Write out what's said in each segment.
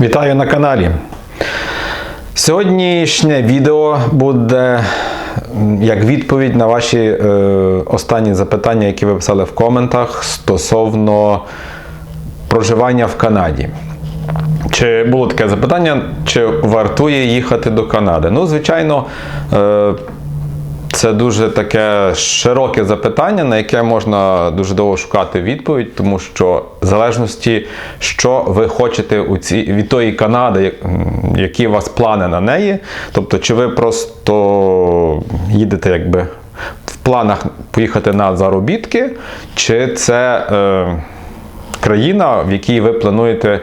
Вітаю на каналі. Сьогоднішнє відео буде як відповідь на ваші е, останні запитання, які ви писали в коментах стосовно проживання в Канаді. Чи було таке запитання, чи вартує їхати до Канади? Ну, звичайно, е, це дуже таке широке запитання, на яке можна дуже довго шукати відповідь, тому що в залежності, що ви хочете у ці, від тої Канади, які у вас плани на неї. Тобто, чи ви просто їдете якби в планах поїхати на заробітки, чи це е, країна, в якій ви плануєте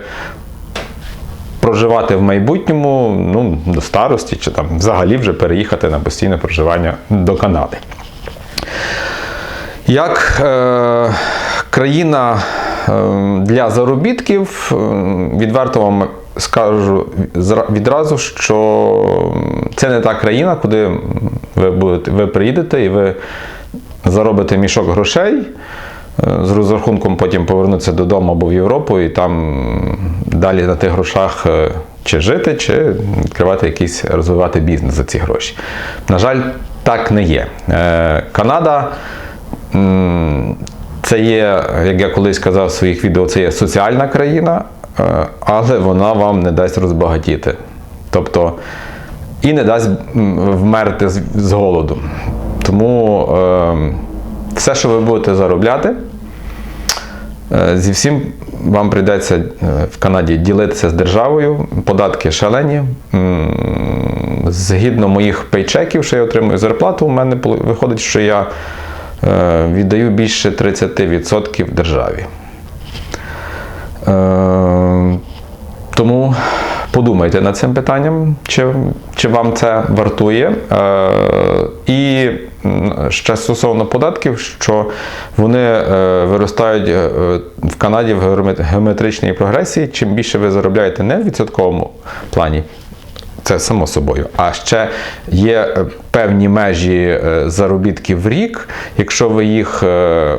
проживати в майбутньому ну, до старості, чи там взагалі вже переїхати на постійне проживання до Канади. Як е, країна е, для заробітків, е, відверто вам скажу відразу, що це не та країна, куди ви, будете, ви приїдете і ви заробите мішок грошей. Е, З розрахунком потім повернутися додому або в Європу і там далі на тих грошах е, чи жити, чи відкривати якийсь розвивати бізнес за ці гроші. На жаль, так не є. Е, Канада це є, як я колись казав в своїх відео, це є соціальна країна, але вона вам не дасть розбагатіти. Тобто і не дасть вмерти з, голоду. Тому е, все, що ви будете заробляти, е, зі всім вам прийдеться е, в Канаді ділитися з державою, податки шалені. Згідно моїх пейчеків, що я отримую зарплату, у мене виходить, що я е, віддаю більше 30% державі. Тому подумайте над цим питанням, чи, чи вам це вартує. Е, і ще стосовно податків, що вони е, виростають е, в Канаді в геометричній прогресії. Чим більше ви заробляєте не в відсотковому плані, це само собою. А ще є е, певні межі заробітків в рік. Якщо ви їх,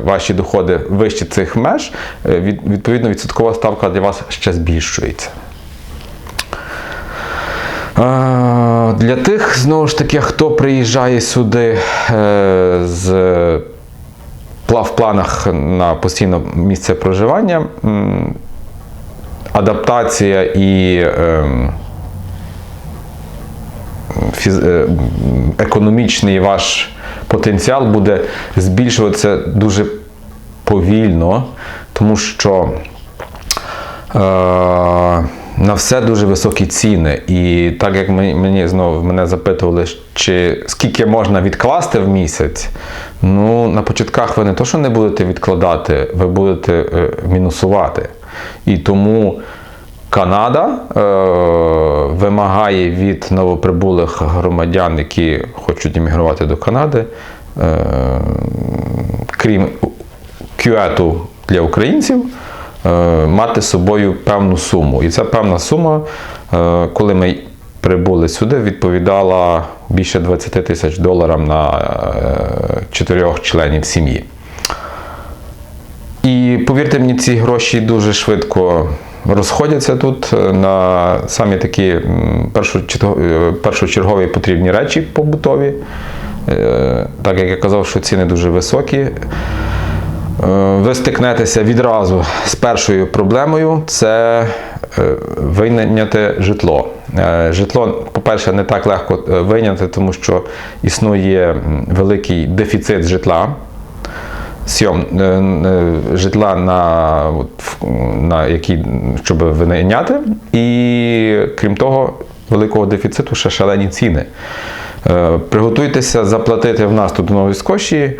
ваші доходи вище цих меж, відповідно відсоткова ставка для вас ще збільшується. Для тих, знову ж таки, хто приїжджає сюди е, з в планах на постійне місце проживання, адаптація і ем, е, економічний ваш потенціал буде збільшуватися дуже повільно, тому що е, на все дуже високі ціни. І так як мені, знову мене запитували, чи скільки можна відкласти в місяць, ну на початках ви не то, що не будете відкладати, ви будете е, мінусувати. І тому Канада е, вимагає від новоприбулих громадян, які хочуть іммігрувати до Канади, е, крім кюету для українців, мати з собою певну суму. І ця певна сума, е, коли ми прибули сюди, відповідала більше 20 тисяч доларів на е, чотирьох членів сім'ї. І повірте мені, ці гроші дуже швидко розходяться тут е, на самі такі е, першочергові потрібні речі побутові. Е, Так як я казав, що ціни дуже високі. Е, Ви стикнетеся відразу з першою проблемою це е, вийняти житло. Е, Житло, по-перше, не так легко вийняти, тому що існує великий дефіцит житла сйом е, житла на, на які, щоб винайняти. І крім того, великого дефіциту ще шалені ціни. Приготуйтеся заплатити в нас тут в Новій Скоші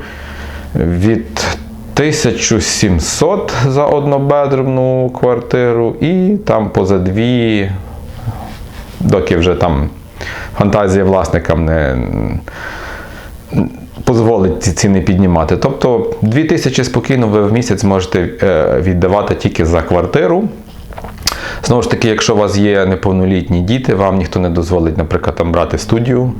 від 1700 за однобедрумну квартиру і там поза дві, доки вже там фантазія власникам не дозволить ці ціни піднімати. Тобто 2000 спокійно ви в місяць можете е, віддавати тільки за квартиру. Знову ж таки, якщо у вас є неповнолітні діти, вам ніхто не дозволить, наприклад, там брати студію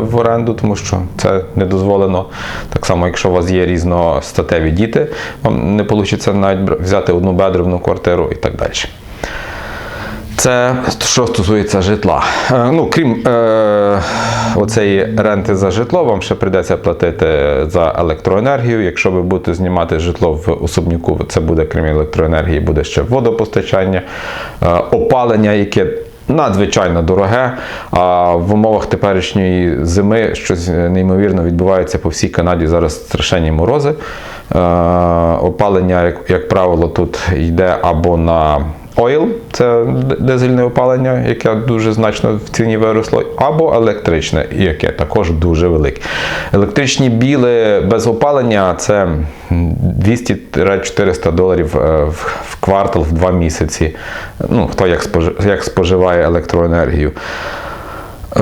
в оренду, тому що це не дозволено. Так само, якщо у вас є різностатеві діти, вам не вийде навіть взяти одну бедрівну квартиру і так далі. Це що стосується житла. Е, Ну, крім е, оцеї ренти за житло, вам ще прийдеться платити за електроенергію. Якщо ви будете знімати житло в особняку, це буде крім електроенергії, буде ще водопостачання, е, опалення, яке надзвичайно дороге. А в умовах теперішньої зими щось неймовірно відбувається по всій Канаді. Зараз страшенні морози. Е, Опалення, як правило, тут йде або на Ойл це дизельне опалення, яке дуже значно в ціні виросло, або електричне, яке також дуже велике. Електричні біли без опалення це 200-400 доларів е, в квартал в два місяці. Ну, хто як споживає електроенергію. Е,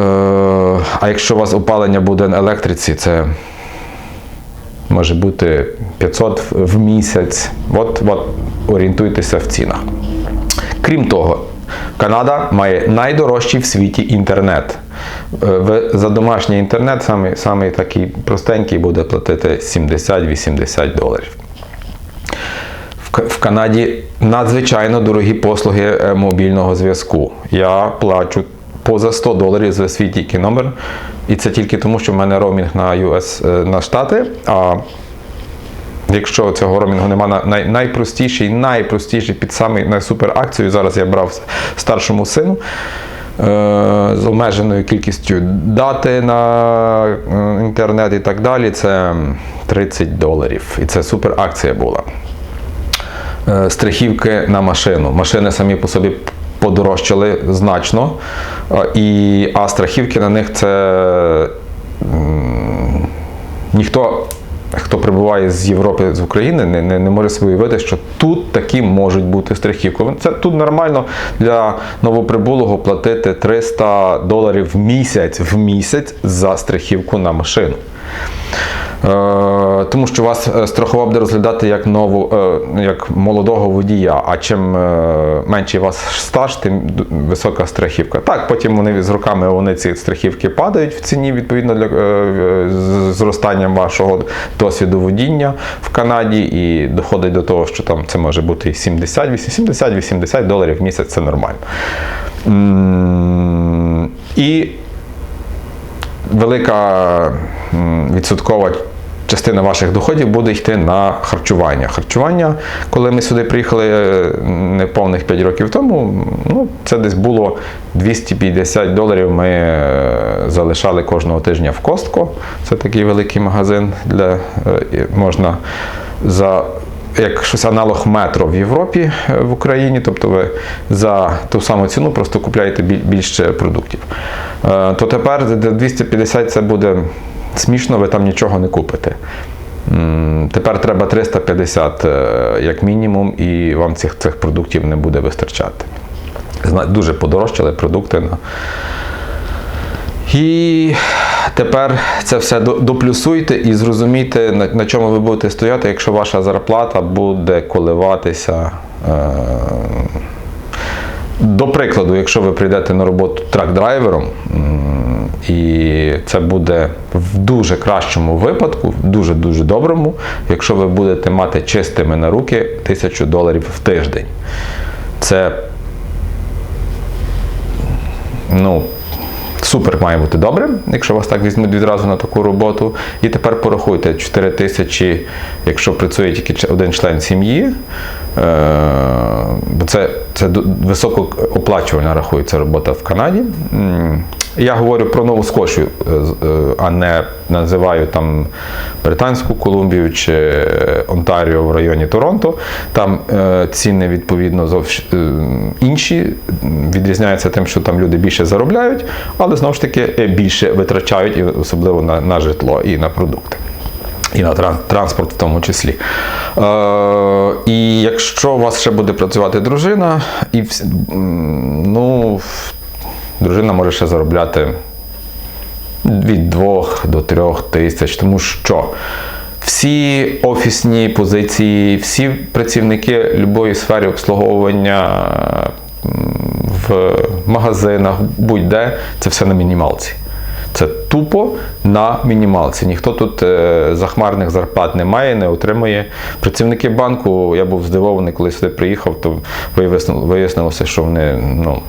А якщо у вас опалення буде на електриці, це може бути 500 в- в місяць. От, от орієнтуйтеся в цінах. Крім того, Канада має найдорожчий в світі інтернет. Е, за домашній інтернет, самий, самий такий простенький, буде платити 70-80 доларів. В Канаді надзвичайно дорогі послуги е, мобільного зв'язку. Я плачу поза 100 доларів за свій тільки номер. І це тільки тому, що в мене роумінг на US е, на Штати. А Якщо цього роумінгу немає, на- най, найпростіший, найпростіший під самий на супер акцію. Зараз я брав старшому сину е, з обмеженою кількістю дати на е, інтернет і так далі. Це 30 доларів. І це супер акція була. Е, страхівки на машину. Машини самі по собі подорожчали значно, і, а страхівки на них це ніхто. Хто прибуває з Європи з України, не, не, не може собі уявити, що тут такі можуть бути страхівки. Це тут нормально для новоприбулого платити 300 доларів в місяць в місяць за страхівку на машину. Е, тому що вас е, страхова буде розглядати як нову, е, як молодого водія. А чим менший у вас стаж, тим висока страхівка. Так, потім вони з роками вони ці страхівки падають в ціні відповідно для зростанням вашого досвіду водіння в Канаді, і доходить до того, що там це може бути 70, 70-80 доларів в місяць. Це нормально. І велика відсоткова частина ваших доходів буде йти на харчування. Харчування, коли ми сюди приїхали е, неповних 5 років тому, ну, це десь було 250 доларів. Ми е, залишали кожного тижня в Костко. Це такий великий магазин, де е, можна за як щось аналог метро в Європі в Україні, тобто ви за ту саму ціну просто купляєте більше продуктів. То тепер за 250 це буде смішно, ви там нічого не купите. Тепер треба 350 е, як мінімум, і вам цих, цих продуктів не буде вистачати. Дуже подорожчали продукти на і тепер це все доплюсуйте і зрозумійте, на, на чому ви будете стояти, якщо ваша зарплата буде коливатися. Е- до прикладу, якщо ви прийдете на роботу трак-драйвером, і це буде в дуже кращому випадку, в дуже-дуже доброму, якщо ви будете мати чистими на руки тисячу доларів в тиждень. Це ну, супер має бути добре, якщо вас так візьмуть відразу на таку роботу. І тепер порахуйте 4 тисячі, якщо працює тільки один член сім'ї. Е, бо це, це високооплачувальна рахується робота в Канаді. Я говорю про Нову Скошію, е, е, а не називаю там Британську Колумбію чи е, Онтаріо в районі Торонто. Там ціни відповідно зовш... е, інші, відрізняються тим, що там люди більше заробляють, але знову ж таки більше витрачають, особливо на, на житло і на продукти. І на транспорт в тому числі. Е, і якщо у вас ще буде працювати дружина, і ну, дружина може ще заробляти від 2 до 3 тисяч, тому що всі офісні позиції, всі працівники любої сфери обслуговування в магазинах, будь-де, це все на мінімалці. Це тупо на мінімалці. Ніхто тут е, захмарних зарплат не має, не отримує. Працівники банку, я був здивований, коли сюди приїхав, то вияснилося, що вони ну,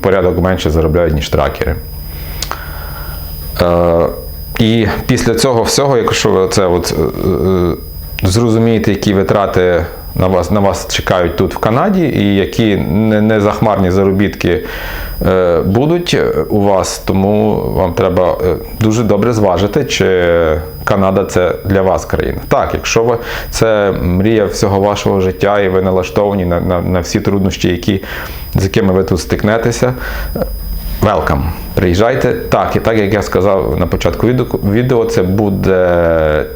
порядок менше заробляють, ніж тракери. Е, і після цього всього, якщо ви це от, е, е, зрозумієте, які витрати на вас, на вас чекають тут в Канаді, і які не, не захмарні заробітки е, будуть у вас, тому вам треба е, дуже добре зважити, чи Канада це для вас країна. Так, якщо ви це мрія всього вашого життя, і ви налаштовані на, на, на всі труднощі, які, з якими ви тут стикнетеся, Welcome. Приїжджайте. Так, і так як я сказав на початку відео, це буде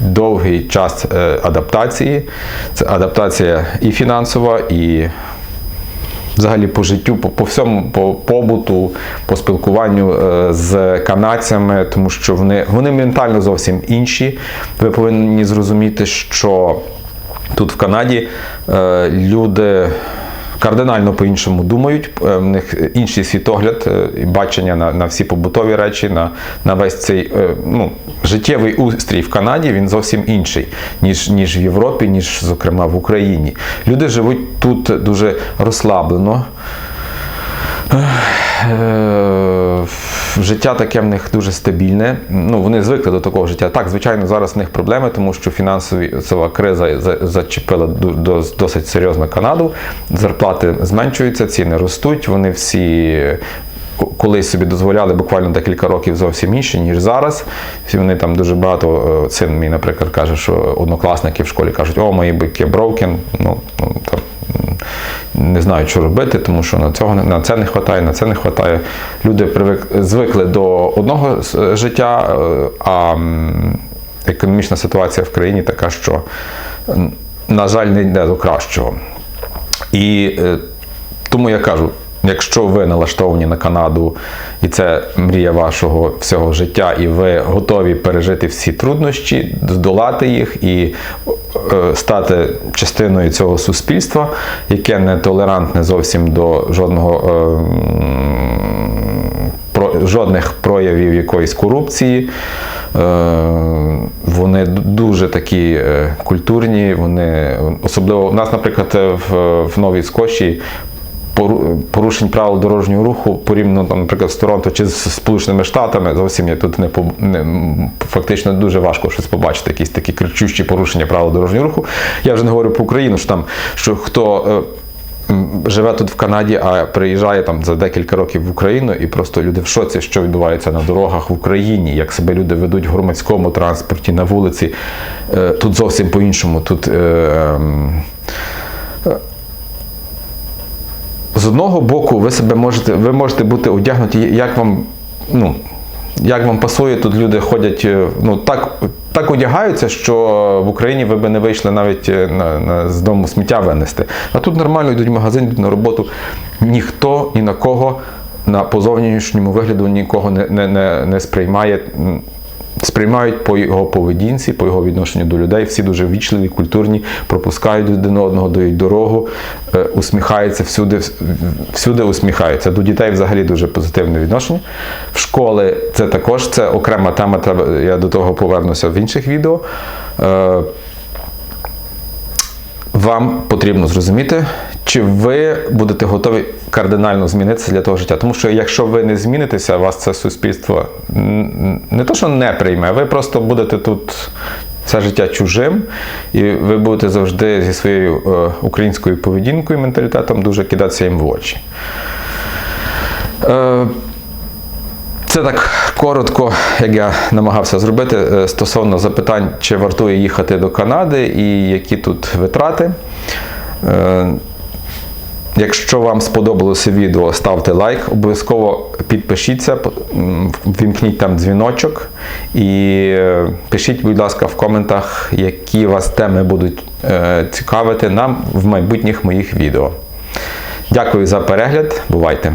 довгий час е, адаптації. Це адаптація і фінансова, і взагалі по життю, по, по всьому, по побуту, по спілкуванню е, з канадцями, тому що вони, вони ментально зовсім інші. Ви повинні зрозуміти, що тут в Канаді е, люди кардинально по-іншому думають, е, в них інший світогляд е, бачення на, на всі побутові речі, на, на весь цей е, ну, життєвий устрій в Канаді він зовсім інший, ніж, ніж в Європі, ніж, зокрема, в Україні. Люди живуть тут дуже розслаблено. Е, Життя таке в них дуже стабільне. Ну, вони звикли до такого життя. Так, звичайно, зараз в них проблеми, тому що фінансова криза зачепила досить серйозно Канаду. Зарплати зменшуються, ціни ростуть. Вони всі колись собі дозволяли буквально декілька років зовсім інші, ніж зараз. Вони там дуже багато, е, син мій, наприклад, каже, що однокласники в школі кажуть, о, мої бики broken. Ну, ну, там, не знають, що робити, тому що на цього на це не вистачає, на це не вистачає. Люди привик, звикли до одного життя, е, а економічна ситуація в країні така, що, на жаль, не йде до кращого. І е, тому я кажу. Якщо ви налаштовані на Канаду, і це мрія вашого всього життя, і ви готові пережити всі труднощі, здолати їх і е, стати частиною цього суспільства, яке не толерантне зовсім до жодного. е, про жодних проявів якоїсь корупції. Е, Вони дуже такі культурні. Вони особливо у нас, наприклад, в, Новій Скоші порушень правил дорожнього руху порівняно, там, наприклад, з Торонто чи з Сполученими Штатами, зовсім я тут не, не фактично дуже важко щось побачити, якісь такі кричущі порушення правил дорожнього руху. Я вже не говорю про Україну, що там що хто. е, Живе тут в Канаді, а приїжджає там за декілька років в Україну, і просто люди в шоці, що відбувається на дорогах в Україні, як себе люди ведуть в громадському транспорті, на вулиці. Е, Тут зовсім по-іншому. Тут е, одного боку, ви себе можете, ви можете бути одягнуті, як вам, ну, як вам пасує, тут люди ходять, е, ну так, так одягаються, що в Україні ви би не вийшли навіть е, на, на, з дому сміття винести. А тут нормально йдуть в магазин, йдуть на роботу. Ніхто ні на кого на по зовнішньому вигляду нікого не, не, не, не сприймає. Сприймають по його поведінці, по його відношенню до людей. Всі дуже вічливі, культурні, пропускають один одного, дають дорогу, е, усміхаються всюди, всюди усміхаються. До дітей взагалі дуже позитивне відношення. В школи це також це окрема тема. Я до того повернуся в інших відео. Е, вам потрібно зрозуміти, чи ви будете готові кардинально змінитися для того життя. Тому що якщо ви не змінитеся, вас це суспільство не то, що не прийме, ви просто будете тут це життя чужим, і ви будете завжди зі своєю е, українською поведінкою, менталітетом дуже кидатися їм в очі. Е, це так коротко, як я намагався зробити е, стосовно запитань, чи вартує їхати до Канади і які тут витрати. Якщо вам сподобалося відео, ставте лайк, обов'язково підпишіться, вімкніть там дзвіночок і е, пишіть, будь ласка, в коментах, які вас теми будуть е, цікавити нам в майбутніх моїх відео. Дякую за перегляд. Бувайте!